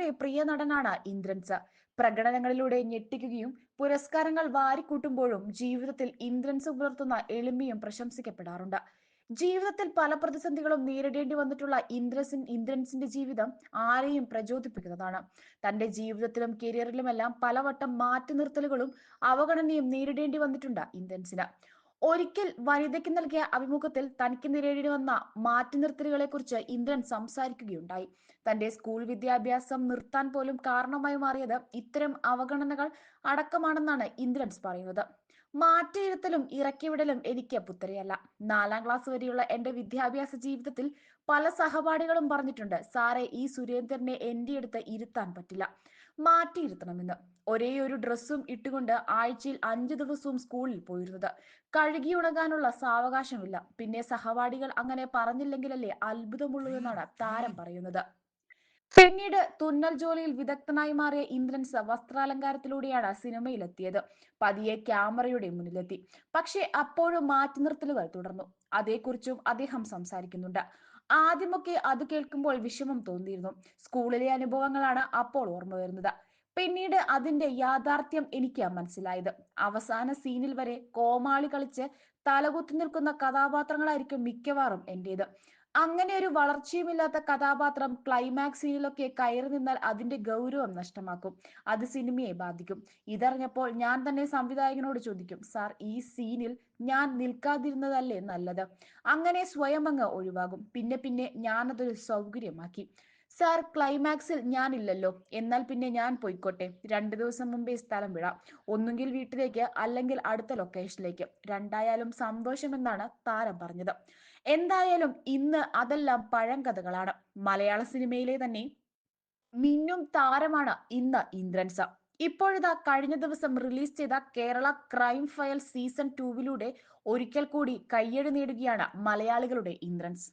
മലയാളികളുടെ പ്രിയ നടനാണ് ഇന്ദ്രൻസ്. പ്രകടനങ്ങളിലൂടെ ഞെട്ടിക്കുകയും പുരസ്കാരങ്ങൾ വാരിക്കൂട്ടുമ്പോഴും ജീവിതത്തിൽ ഇന്ദ്രൻസ് പുലർത്തുന്ന എളിമയും പ്രശംസിക്കപ്പെടാറുണ്ട്. ജീവിതത്തിൽ പല പ്രതിസന്ധികളും നേരിടേണ്ടി വന്നിട്ടുള്ള ഇന്ദ്രസിൻ ഇന്ദ്രൻസിന്റെ ജീവിതം ആരെയും പ്രചോദിപ്പിക്കുന്നതാണ്. തന്റെ ജീവിതത്തിലും കരിയറിലുമെല്ലാം പലവട്ടം മാറ്റി നിർത്തലുകളും അവഗണനയും നേരിടേണ്ടി വന്നിട്ടുണ്ട് ഇന്ദ്രൻസിന്. ഒരിക്കൽ വനിതയ്ക്ക് നൽകിയ അഭിമുഖത്തിൽ തനിക്ക് നേരിടേണ്ടി വന്ന മാറ്റി നിർത്തലുകളെ കുറിച്ച് ഇന്ദ്രൻ സംസാരിക്കുകയുണ്ടായി. തന്റെ സ്കൂൾ വിദ്യാഭ്യാസം നിർത്താൻ പോലും കാരണമായി മാറിയത് ഇത്തരം അവഗണനകൾ അടക്കമാണെന്നാണ് ഇന്ദ്രൻസ് പറയുന്നത്. മാറ്റിയിരുത്തലും ഇറക്കിവിടലും എനിക്ക് പുത്തരിയല്ല. നാലാം ക്ലാസ് വരെയുള്ള എന്റെ വിദ്യാഭ്യാസ ജീവിതത്തിൽ പല സഹപാഠികളും പറഞ്ഞിട്ടുണ്ട് സാറേ ഈ സുരേന്ദ്രനെ എന്റെ അടുത്ത് ഇരുത്താൻ പറ്റില്ല. മാറ്റിയിരുത്തണമെന്ന്. ഒരേ ഒരു ഡ്രസ്സും ഇട്ടുകൊണ്ട് ആഴ്ചയിൽ അഞ്ചു ദിവസവും സ്കൂളിൽ പോയിരുന്നത്. കഴുകിയുണങ്ങാനുള്ള സാവകാശമില്ല. പിന്നെ സഹപാഠികൾ അങ്ങനെ പറഞ്ഞില്ലെങ്കിലല്ലേ അത്ഭുതമുള്ളൂ എന്നാണ് താരം പറയുന്നത്. പിന്നീട് തുന്നൽ ജോലിയിൽ വിദഗ്ധനായി മാറിയ ഇന്ദ്രൻസ് വസ്ത്രാലങ്കാരത്തിലൂടെയാണ് സിനിമയിലെത്തിയത്. പതിയെ ക്യാമറയുടെ മുന്നിലെത്തി. പക്ഷേ അപ്പോഴും മാറ്റി നിർത്തലുകൾ തുടർന്നു. അതേക്കുറിച്ചും അദ്ദേഹം സംസാരിക്കുന്നുണ്ട്. ആദ്യമൊക്കെ അത് കേൾക്കുമ്പോൾ വിഷമം തോന്നിയിരുന്നു. സ്കൂളിലെ അനുഭവങ്ങളാണ് അപ്പോൾ ഓർമ്മ വരുന്നത്. പിന്നീട് അതിന്റെ യാഥാർത്ഥ്യം എനിക്ക് മനസ്സിലായത്. അവസാന സീനിൽ വരെ കോമാളി കളിച്ച് തലകുത്തി നിൽക്കുന്ന കഥാപാത്രങ്ങളായിരിക്കും മിക്കവാറും എന്റേത്. അങ്ങനെ ഒരു വളർച്ചയുമില്ലാത്ത കഥാപാത്രം ക്ലൈമാക്സ് സീനിലൊക്കെ കയറി നിന്നാൽ അതിന്റെ ഗൗരവം നഷ്ടമാക്കും. അത് സിനിമയെ ബാധിക്കും. ഇതറിഞ്ഞപ്പോൾ ഞാൻ തന്നെ സംവിധായകനോട് ചോദിക്കും സാർ ഈ സീനിൽ ഞാൻ നിൽക്കാതിരുന്നതല്ലേ നല്ലത്? അങ്ങനെ സ്വയം അങ്ങ് ഒഴിവാകും. പിന്നെ പിന്നെ ഞാനതൊരു സൗകര്യമാക്കി. സാർ ക്ലൈമാക്സിൽ ഞാനില്ലല്ലോ. എന്നാൽ പിന്നെ ഞാൻ പോയിക്കോട്ടെ. രണ്ടു ദിവസം മുമ്പേ സ്ഥലം വിടാം. ഒന്നുകിൽ വീട്ടിലേക്ക് അല്ലെങ്കിൽ അടുത്ത ലൊക്കേഷനിലേക്ക് രണ്ടായാലും സന്തോഷമെന്നാണ് താരം പറഞ്ഞത്. എന്തായാലും ഇന്ന് അതെല്ലാം പഴം കഥകളാണ് മലയാള സിനിമയിലെ തന്നെ മിന്നും താരമാണ് ഇന്ന് ഇന്ദ്രൻസ ഇപ്പോഴിതാ കഴിഞ്ഞ ദിവസം റിലീസ് ചെയ്ത കേരള ക്രൈം ഫയൽ സീസൺ ടൂവിലൂടെ ഒരിക്കൽ കൂടി കയ്യടി നേടുകയാണ് മലയാളികളുടെ ഇന്ദ്രൻസ്.